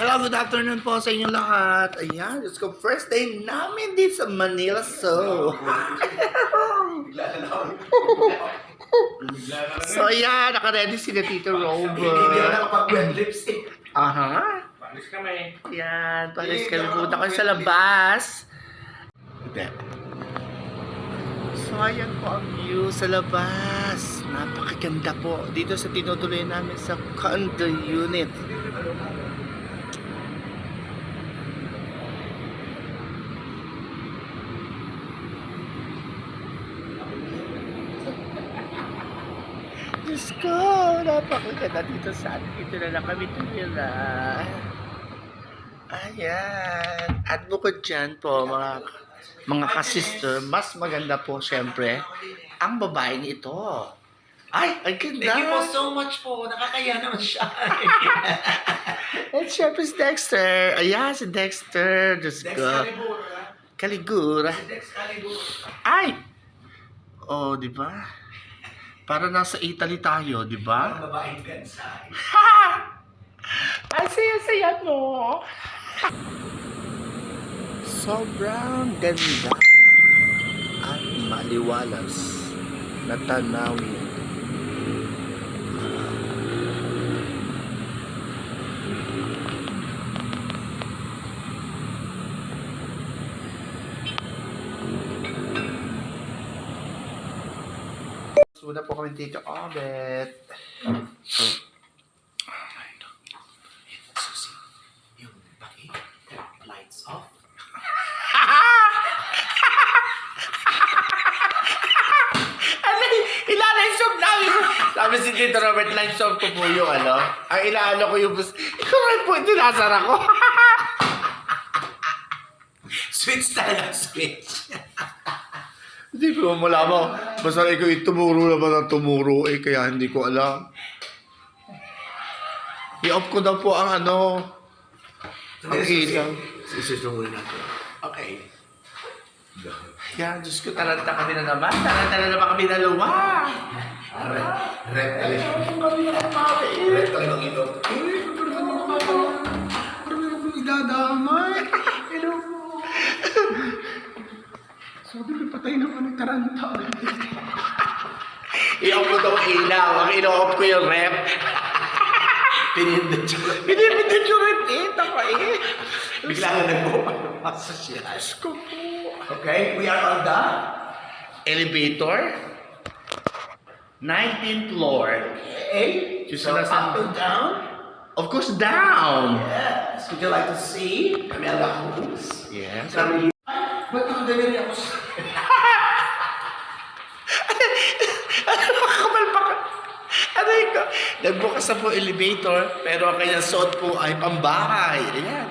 Hello, good afternoon po sa inyong lahat. Ayan, let's go. First day namin dito sa Manila So. so, ayan, naka-ready si na Tito Hindi na Robert. nakapag-wet lipstick. Aha. Palis kami. Ayan, palis kami punta ko sa labas. Hindi. So, ayan po ang view sa labas. Napakaganda po. Dito sa tinutuloy namin sa condo unit. Diyos ko, napakaganda dito sa atin. Dito na lang kami tumira. Ayan. At bukod dyan po, mga mga kasister, mas maganda po syempre ang babaeng ito. Ay, ang ganda. Thank you po so much po. Nakakaya naman siya. At syempre si Dexter. Ayan, si Dexter. Diyos Dex ko. Calibur. Kaligura. Dex Calibur. Ay! Oh, di ba? Para nasa Italy tayo, di ba? Ang babaeng gansay. Ha! Ang saya-saya mo. Sobrang ganda at maliwalas na tanawin. Suna po kami dito, Obet. Lights off. Ano. Sabi si Tito Robert, live shop ko po yung ano. Ang ilaalo ko yung bus. Ikaw rin po, tinasara ko. Switch talaga, switch. Hindi ko malaman. Basta ikaw itumuro naman ang tumuro eh, kaya hindi ko alam. I-off ko daw po ang ano. Ang ilaw. Muna natin. Okay. Yan, Diyos ko, taranta kami na naman. Taranta na naman kami dalawa. Red, red talaga. kami na patay na kami taranta. I-off ko daw ilaw. Ang ino-off ko yung rep. Pinindot siya. Binibindit yung rep eh. Taka eh. Bigla na nagpapasa siya. Diyos ko po. Okay, we are on the Elevator. 19th floor. A. Just So up and down. Of course, down. Yes. Would you like to see Camilla Holmes? Yes. Ba't ito ganyan ako sa... Makakapal pa ka. Aray ko. Nagbukas na po elevator, pero ang kanyang suot po ay pambahay. Ayan.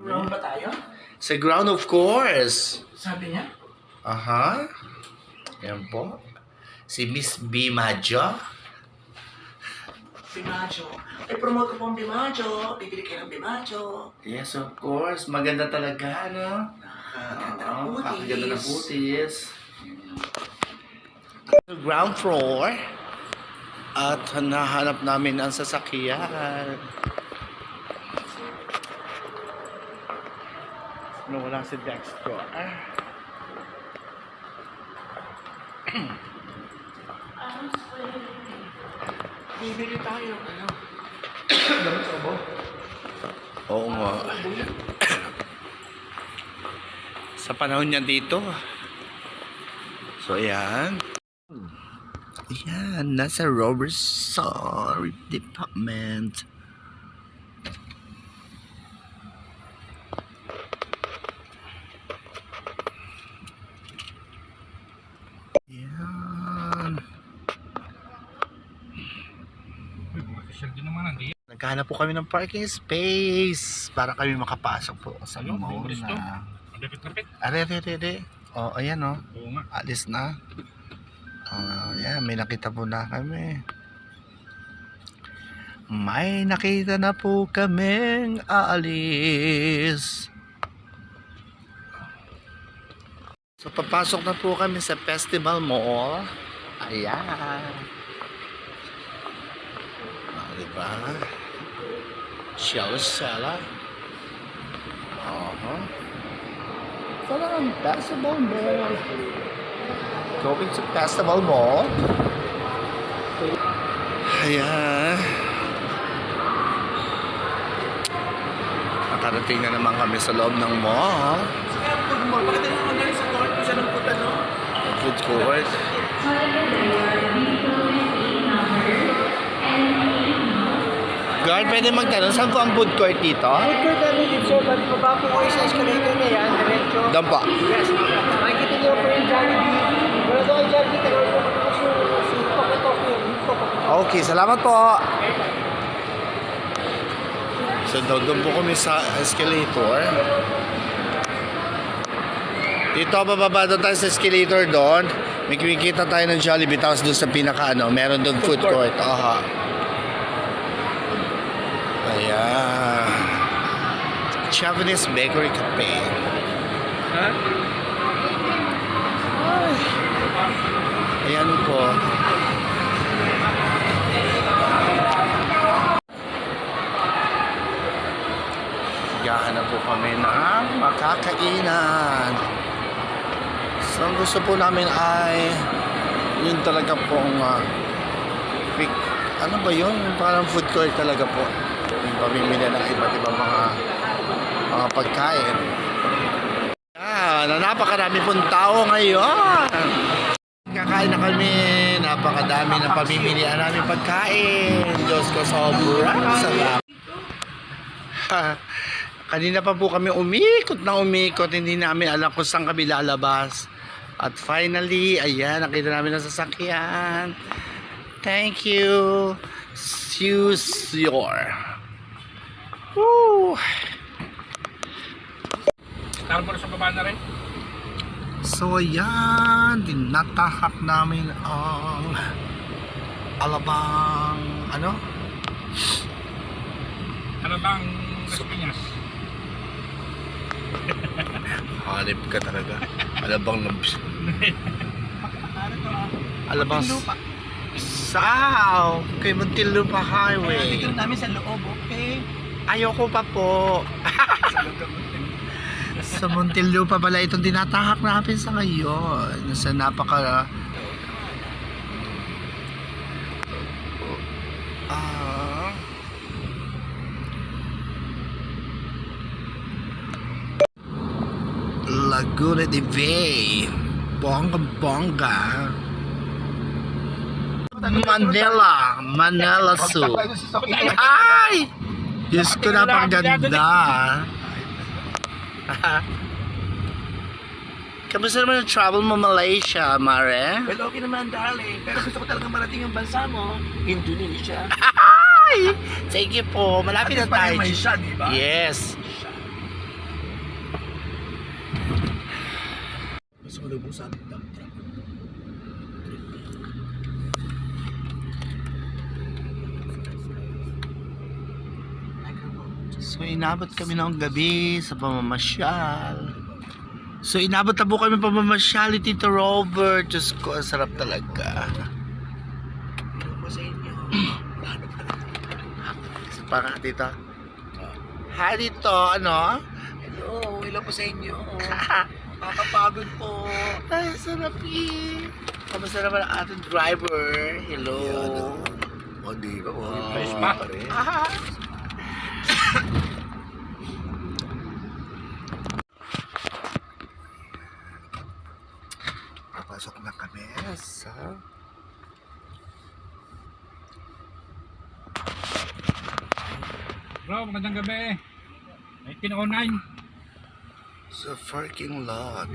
Round ba tayo? Sa ground, of course. Sabi niya? Aha. Ayan po. Si Miss B. Madjo. Bimacho. Ay, promote ko po ang Bimacho. Bibili kayo ng Bimacho. Yes, of course. Maganda talaga, no? Nakakaganda ng putis. Pakaganda ng putis. Ground floor. At hanahanap namin ang sasakyan. Ano, wala si Dexter. Bibili tayo. Ano? Oo nga. Sa panahon niya dito. So, ayan. Ayan, nasa Robertson Department. Ayan. Naghanap po kami ng parking space para kami makapasok po sa to? na. Lapit-lapit. Are, are, are, are. Oh, ayan oh. Oo nga. Alis na. Ah, yan, may nakita po na kami. May nakita na po kaming aalis. So, papasok na po kami sa Festival Mall. Ayan. Ah, diba? Shell Sala. Uh-huh. Parang basketball mall. Going to basketball mall. Ayan. Nakarating na naman kami sa loob ng mall. Kaya food mall, bakit naman magaling sa court siya ng food ano? Food court. Guard, pwede magtanong, saan po ang food court dito? Food court namin dito, ba't baba po kayo sa escalator na yan, diretso. Doon po. Yes, makikita niyo po yung Jollibee. Wala doon yung Jollibee, wala po kasi yung Okay, salamat po. So, doon doon po kami sa escalator. Dito, bababa doon tayo sa escalator doon. May kumikita tayo ng Jollibee. Tapos doon sa pinaka, ano, meron doon food court. Aha. Ayan. Japanese Bakery Cafe. Ha? Ayan po. Gahanap po kami ng makakainan. So, ang gusto po namin ay yun talaga pong uh, quick, ano ba yun? Parang food court talaga po. Yung pamimili ng iba't ibang mga mga pagkain. Ah, na napakarami pong tao ngayon. Kakain na kami. Napakadami na pamimilian namin pagkain. Diyos ko, sobrang sarap. Kanina pa po kami umikot na umikot. Hindi namin alam kung saan kami lalabas. At finally, ayan, nakita namin ang sasakyan. Thank you. Susyor. Woo! Na sa baba na rin. So ayan, tinatahak namin ang alabang ano? Ano bang Las Piñas? Hanip ka talaga. Alabang labs. Alabang Sao! Kay Muntinlupa Highway. Tignan namin sa loob, okay? Ayoko pa po. sa Muntinlupa pala itong tinatahak namin sa ngayon. Sa napaka... Ah... Laguna de Bay. Bongga-bongga. Manila. Manila Zoo. Ay! Diyos ko, napakaganda. Kamusta naman ang travel mo Malaysia, Mare? Well, okay naman, darling. Pero gusto ko talagang marating yung bansa mo, Indonesia. Ay! Thank you po. Malapit na At tayo. may siya, di ba? Yes. Mas malubong sa ating dump So inabot kami ng gabi sa pamamasyal. So inabot na po kami pamamasyal ni Tito Robert. Diyos ko, ang sarap talaga. Ano sa inyo? So para dito. Hi dito, ano? Hello, hello po sa inyo. Makakapagod po. Ay, sarap eh. Kamusta naman ang ating driver? Hello. O, di ba po? Ayos pa. Ah. Papasok na kami sa Bro, magandang gabi. 1909. sa parking lot.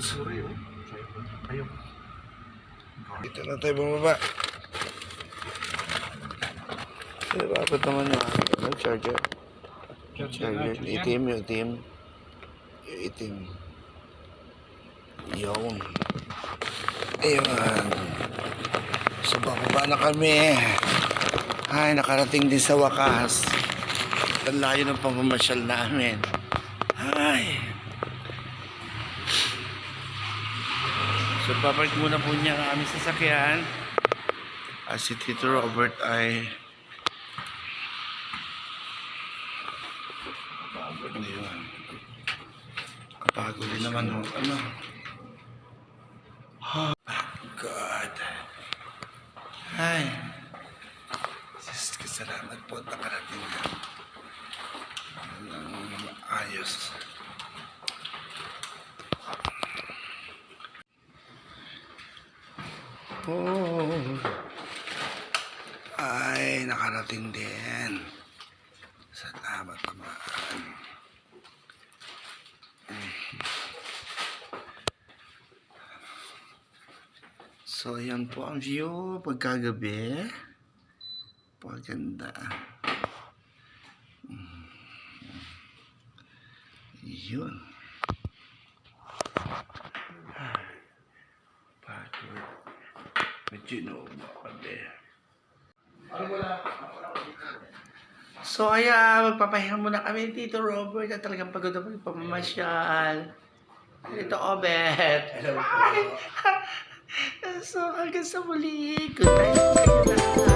Dito na tayo bumaba. Diba, dapat naman yung ano, charger. Charger. Itim, yung itim. Yung itim. Yung. Ayun. So, bababa na kami. Ay, nakarating din sa wakas. Ang layo ng pamamasyal namin. Ay. So, papark muna po niya ang aming sasakyan. At si Tito Robert ay Ano yun? Kapagod din naman ho. Ano? Oh, God. Ay. Sis, salamat po at nakarating na. Ng ayos. Oh. Ay, nakarating din. Salamat naman. So, yan po ang view pagkagabi. Paganda. Yun. Pagod. Medyo naubo kami. So, kaya magpapahinga muna kami dito, Robert, at talagang pagod na pagpamamasyal. Ito, Obet. Hello So, hanggang sa muli. Good night.